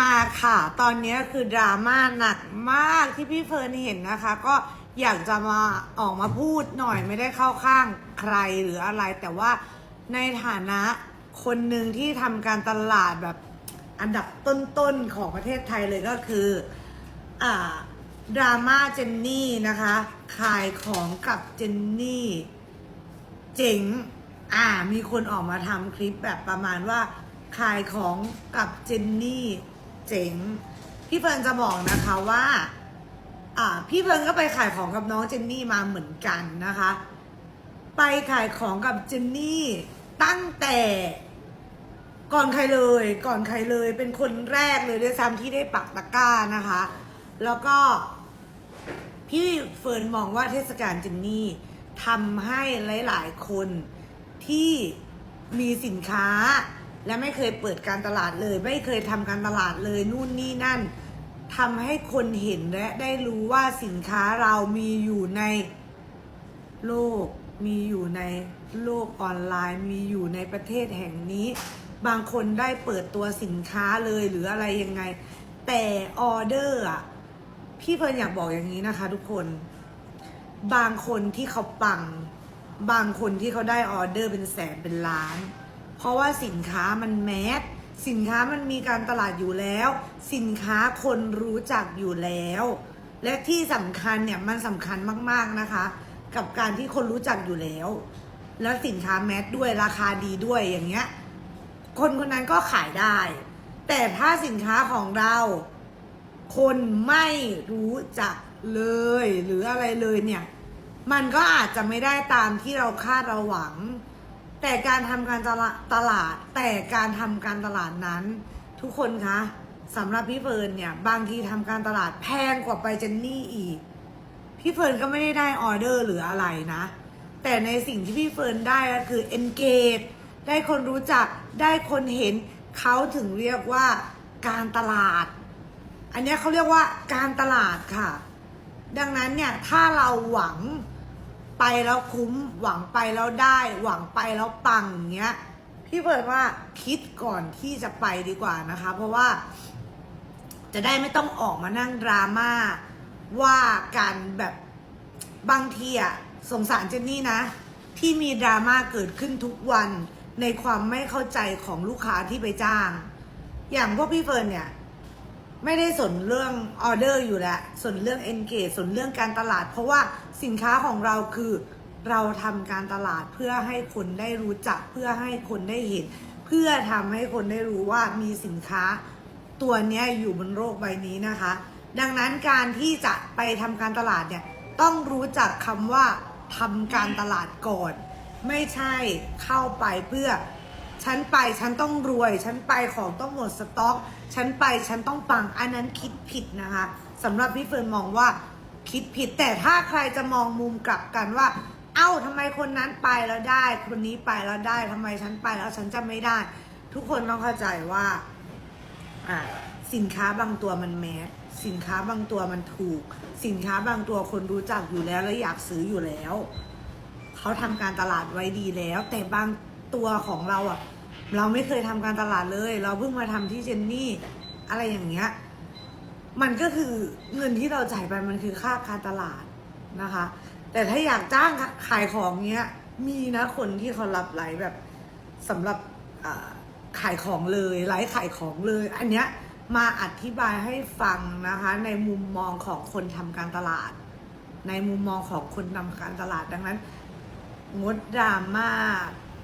มาค่ะ ตอนนี้คือดราม่าหนักมากที่พี่เฟิร์นเห็นนะคะ ก็อยากจะมาออกมาพูดหน่อยไม่ได้เข้าข้างใครหรืออะไร แต่ว่าในฐานะคนหนึ่งที่ทำการตลาดแบบอันดับต้นๆของประเทศไทยเลยก็คืออ่าดราม่าเจนนี่นะคะ ขายของกับเจนนี่เจ๋งอ่า มีคนออกมาทำคลิปแบบประมาณว่าขายของกับเจนนี่ เจ๋งพี่เฟิร์นจะบอกนะคะว่าอ่าพี่เฟิร์นก็ไปขายของกับน้องเจนนี่มาเหมือนกันนะคะ ไปขายของกับเจนนี่ตั้งแต่ก่อนใครเลย ก่อนใครเลยเป็นคนแรกเลยด้วยซ้ำที่ได้ปักตะกร้านะคะ แล้วก็พี่เฟิร์นมองว่าเทศกาลเจนนี่ทำให้หลาย ๆ คนที่มีสินค้า และไม่เคยเปิดการตลาดเลย ไม่เคยทำการตลาดเลยนู่นนี่นั่นทำให้คนเห็นและได้รู้ว่าสินค้าเรามีอยู่ในโลก มีอยู่ในโลกออนไลน์ มีอยู่ในประเทศแห่งนี้ บางคนได้เปิดตัวสินค้าเลยหรืออะไรยังไง แต่ออเดอร์อะพี่เพิร์นอยากบอกอย่างนี้นะคะ ทุกคน บางคนที่เขาปัง บางคนที่เขาได้ออเดอร์เป็นแสนเป็นล้าน เพราะว่าสินค้ามันแมสสินค้ามันมีการตลาดอยู่แล้ว สินค้าคนรู้จักอยู่แล้ว และที่สำคัญเนี่ยมันสำคัญมากๆนะคะ กับการที่คนรู้จักอยู่แล้ว แล้วสินค้าแมสด้วยราคาดีด้วยอย่างเงี้ย คนคนนั้นก็ขายได้ แต่ถ้าสินค้าของเรา คนไม่รู้จักเลย หรืออะไรเลยเนี่ย มันก็อาจจะไม่ได้ตามที่เราคาดเราหวัง แต่การทำการตลาดตลาด แต่การทำการตลาดนั้น ทุกคนคะสำหรับพี่เฟิร์นเนี่ย บางทีทำการตลาดแพงกว่าไปเจนนี่อีก พี่เฟิร์นก็ไม่ได้ได้ออเดอร์หรืออะไรนะ แต่ในสิ่งที่พี่เฟิร์นได้ก็คือ engage ได้คนรู้จักได้คนเห็นเขาถึงเรียกว่าการตลาด อันนี้เขาเรียกว่าการตลาดค่ะ ดังนั้นเนี่ยถ้าเราหวัง ไปแล้วคุ้มหวังไปแล้วได้ หวังไปแล้วปังอย่างเงี้ยพี่เฟิร์นว่าคิดก่อนที่จะไปดีกว่านะคะ เพราะว่า จะได้ไม่ต้องออกมานั่งดราม่าว่าการแบบบางทีอะสงสารเจนนี่นะ ที่มีดราม่าเกิดขึ้นทุกวันในความไม่เข้าใจของลูกค้าที่ไปจ้าง อย่างพวกพี่เฟิร์นเนี่ย ไม่ได้สนเรื่องออเดอร์อยู่แล้วสนเรื่อง engage สนเรื่องการตลาด เพราะว่าสินค้าของเราคือเราทำการตลาดเพื่อให้คนได้รู้จัก เพื่อให้คนได้เห็น เพื่อทำให้คนได้รู้ว่ามีสินค้าตัวนี้อยู่บนโลกใบนี้นะคะ ดังนั้นการที่จะไปทำการตลาดเนี่ยต้องรู้จักคำว่าทำการตลาดก่อน ไม่ใช่เข้าไปเพื่อ ฉันไปฉันต้องรวย ฉันไปของต้องหมดสต็อก ฉันไปฉันต้องปัง อันนั้นคิดผิดนะคะสำหรับพี่เฟิร์นมองว่าคิดผิดแต่ถ้าใครจะมองมุมกลับกันว่า เอ้าทำไมคนนั้นไปแล้วได้ คนนี้ไปแล้วได้ทำไมฉันไปแล้วฉันจะไม่ได้ ทุกคนต้องเข้าใจว่าอะสินค้าบางตัวมันแมสสินค้าบางตัวมันถูก สินค้าบางตัวคนรู้จักอยู่แล้วและอยากซื้ออยู่แล้ว เขาทำการตลาดไว้ดีแล้ว แต่บาง ตัวของเราอะ เราไม่เคยทำการตลาดเลย เราเพิ่งมาทำที่เจนนี่อะไรอย่างเงี้ย มันก็คือเงินที่เราจ่ายไปมันคือค่าการตลาดนะคะ แต่ถ้าอยากจ้างขายของเงี้ย มีนะคนที่เขารับไลฟ์แบบสำหรับขายของเลยไลฟ์ขายของเลย อันเนี้ยมาอธิบายให้ฟังนะคะ ในมุมมองของคนทำการตลาด ในมุมมองของคนทำการตลาดดังนั้น งดดราม่า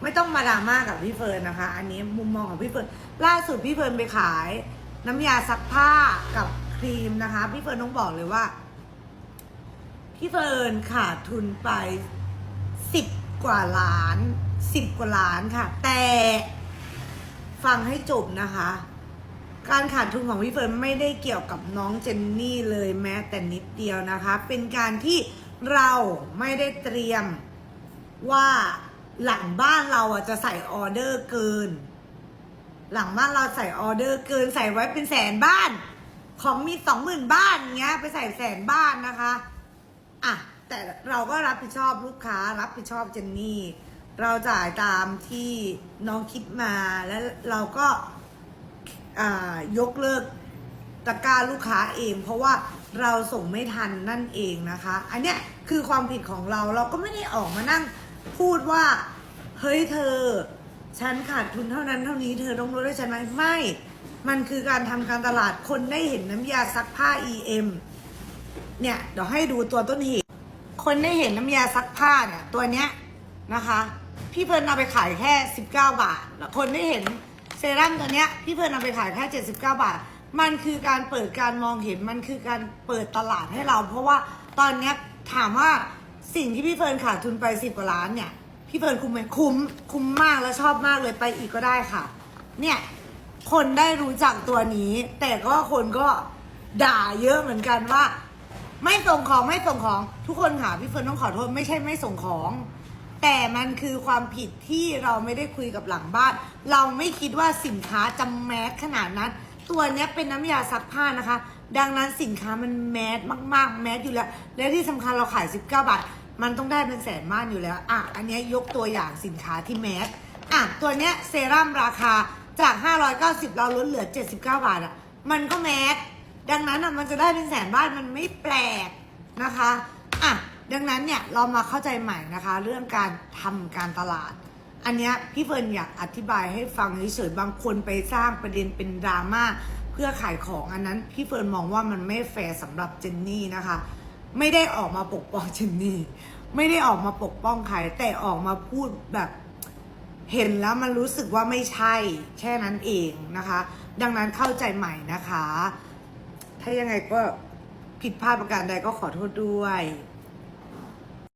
ไม่ต้องมาดราม่ากับพี่เฟิร์นนะคะ อันนี้มุมมองของพี่เฟิร์นล่าสุดพี่เฟิร์นไปขาย น้ำยาซักผ้ากับครีมนะคะ พี่เฟิร์นต้องบอกเลยว่า พี่เฟิร์นขาดทุนไปสิบกว่าล้านสิบกว่าล้านค่ะ แต่ฟังให้จบนะคะ การขาดทุนของพี่เฟิร์นไม่ได้เกี่ยวกับน้องเจนนี่เลยแม้แต่นิดเดียวนะคะ เป็นการที่เราไม่ได้เตรียมว่า หลังบ้านเราอะจะใส่ออเดอร์เกิน หลังบ้านเราใส่ออเดอร์เกิน ใส่ไว้เป็นแสนบ้าน ของมีสองหมื่นบ้านเงี้ย ไปใส่แสนบ้านนะคะอะแต่เราก็รับผิดชอบลูกค้า รับผิดชอบเจนนี่ เราจ่ายตามที่น้องคิดมาแล้วเราก็อ่ายกเลิกตะกร้าลูกค้าเอง เพราะว่าเราส่งไม่ทันนั่นเองนะคะ อันเนี้ยคือความผิดของเราเราก็ไม่ได้ออกมานั่ง พูดว่า เฮ้ยเธอ ฉันขาดทุนเท่านั้นเท่านี้เธอต้องลดให้ฉันไหมไม่ มันคือการทำการตลาดคนได้เห็นน้ำยาซักผ้า EM เนี่ยเดี๋ยวให้ดูตัวต้นเหตุคนได้เห็นน้ำยาซักผ้าเนี่ยตัวเนี้ยนะคะ พี่เพิร์นเอาไปขายแค่ 19 บาท คนได้เห็นเซรั่มตัวเนี้ยพี่เพิร์นเอาไปขายแค่ 79 บาท มันคือการเปิดการมองเห็นมันคือการเปิดตลาดให้เรา เพราะว่าตอนเนี้ยถามว่า สิ่งที่พี่เฟิร์นขาดทุนไป10กว่าล้านเนี่ย พี่เฟิร์นคุ้มไหมคุ้ม คุ้มมากและชอบมากเลยไปอีกก็ได้ค่ะ เนี่ยคนได้รู้จักตัวนี้ แต่ก็คนก็ด่าเยอะเหมือนกันว่า ไม่ส่งของไม่ส่งของทุกคนค่ะพี่เฟิร์นต้องขอโทษไม่ใช่ไม่ส่งของ แต่มันคือความผิดที่เราไม่ได้คุยกับหลังบ้าน เราไม่คิดว่าสินค้าจะแมสขนาดนั้น ตัวนี้เป็นน้ำยาซักผ้านะคะ ดังนั้นสินค้ามันแมสมากๆ แมสอยู่แล้ว และที่สำคัญเราขาย 19 บาท มันต้องได้เป็นแสนมานอยู่แล้ว อะ อันนี้ยกตัวอย่างสินค้าที่แมสอะ ตัวเนี้ยเซรั่มราคาจาก 590 เราลดเหลือ 79 บาทอะ มันก็แมสดังนั้นอะมันจะได้เป็นแสนบานมันไม่แปลกนะคะ อะ ดังนั้นเนี่ยเรามาเข้าใจใหม่นะคะ เรื่องการทำการตลาด อันเนี้ยพี่เฟิร์นอยากอธิบายให้ฟังเฉยๆบางคนไปสร้างประเด็นเป็นดราม่า เพื่อขายของอันนั้นพี่เฟิร์นมองว่ามันไม่แฟร์สำหรับเจนนี่นะคะ ไม่ได้ออกมาปกป้องเจนนี่ ไม่ได้ออกมาปกป้องใครแต่ออกมาพูดแบบเห็นแล้วมันรู้สึกว่าไม่ใช่แค่นั้นเองนะคะ ดังนั้นเข้าใจใหม่นะคะ ถ้ายังไงก็ผิดพลาดประการใดก็ขอโทษด้วย